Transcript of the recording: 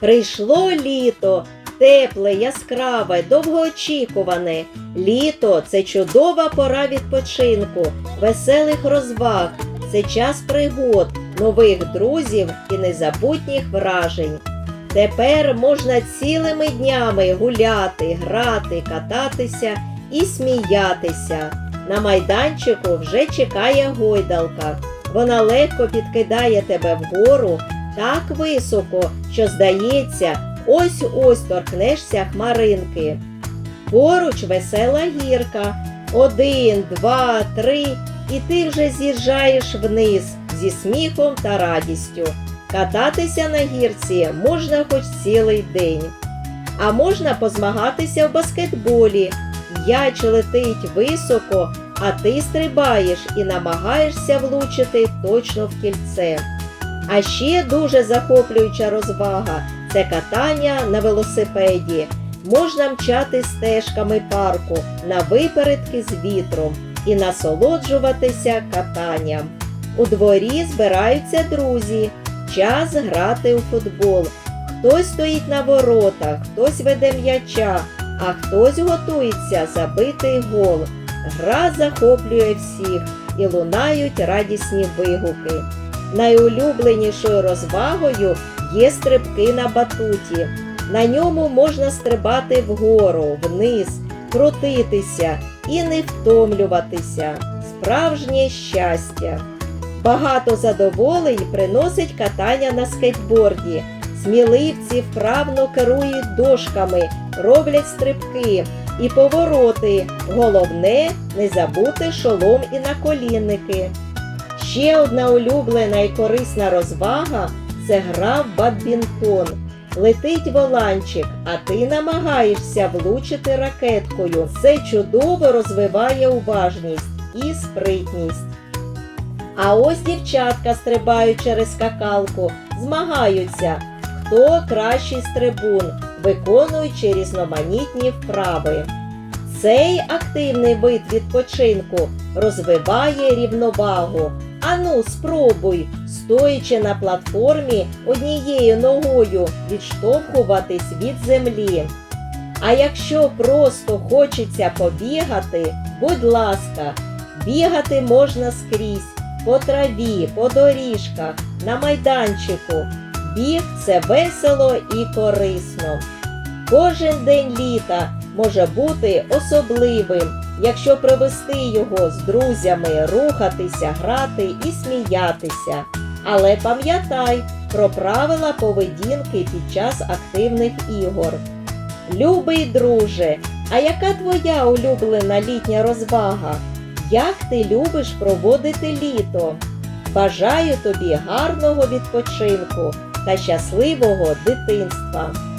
Прийшло літо, тепле, яскраве, довгоочікуване. Літо це чудова пора відпочинку, веселих розваг, це час пригод, нових друзів і незабутніх вражень. Тепер можна цілими днями гуляти, грати, кататися і сміятися. На майданчику вже чекає гойдалка. Вона легко підкидає тебе вгору так високо, що здається, ось-ось торкнешся хмаринки. Поруч весела гірка. Один, два, три, і ти вже з'їжджаєш вниз зі сміхом та радістю. Кататися на гірці можна хоч цілий день. А можна позмагатися в баскетболі. М'яч летить високо, а ти стрибаєш і намагаєшся влучити точно в кільце. А ще дуже захоплююча розвага це катання на велосипеді. Можна мчати стежками парку на випередки з вітром і насолоджуватися катанням. У дворі збираються друзі. Час грати у футбол. Хтось стоїть на воротах, хтось веде м'яча, а хтось готується забити гол. Гра захоплює всіх і лунають радісні вигуки. Найулюбленішою розвагою є стрибки на батуті. На ньому можна стрибати вгору, вниз, крутитися і не втомлюватися. Справжнє щастя. Багато задоволень приносить катання на скейтборді. Сміливці вправно керують дошками, роблять стрибки і повороти. Головне не забути шолом і наколінники. Ще одна улюблена і корисна розвага це гра в бадмінтон. Летить воланчик, а ти намагаєшся влучити ракеткою. Це чудово розвиває уважність і спритність. А ось дівчатка стрибають через скакалку, змагаються, хто кращий стрибун, виконуючи різноманітні вправи. Цей активний вид відпочинку розвиває рівновагу. Ану, спробуй, стоячи на платформі однією ногою відштовхуватись від землі. А якщо просто хочеться побігати, будь ласка, бігати можна скрізь, по траві, по доріжках, на майданчику. Біг це весело і корисно. Кожен день літа може бути особливим, якщо провести його з друзями, рухатися, грати і сміятися. Але пам'ятай про правила поведінки під час активних ігор. Любий друже, а яка твоя улюблена літня розвага? Як ти любиш проводити літо? Бажаю тобі гарного відпочинку та щасливого дитинства!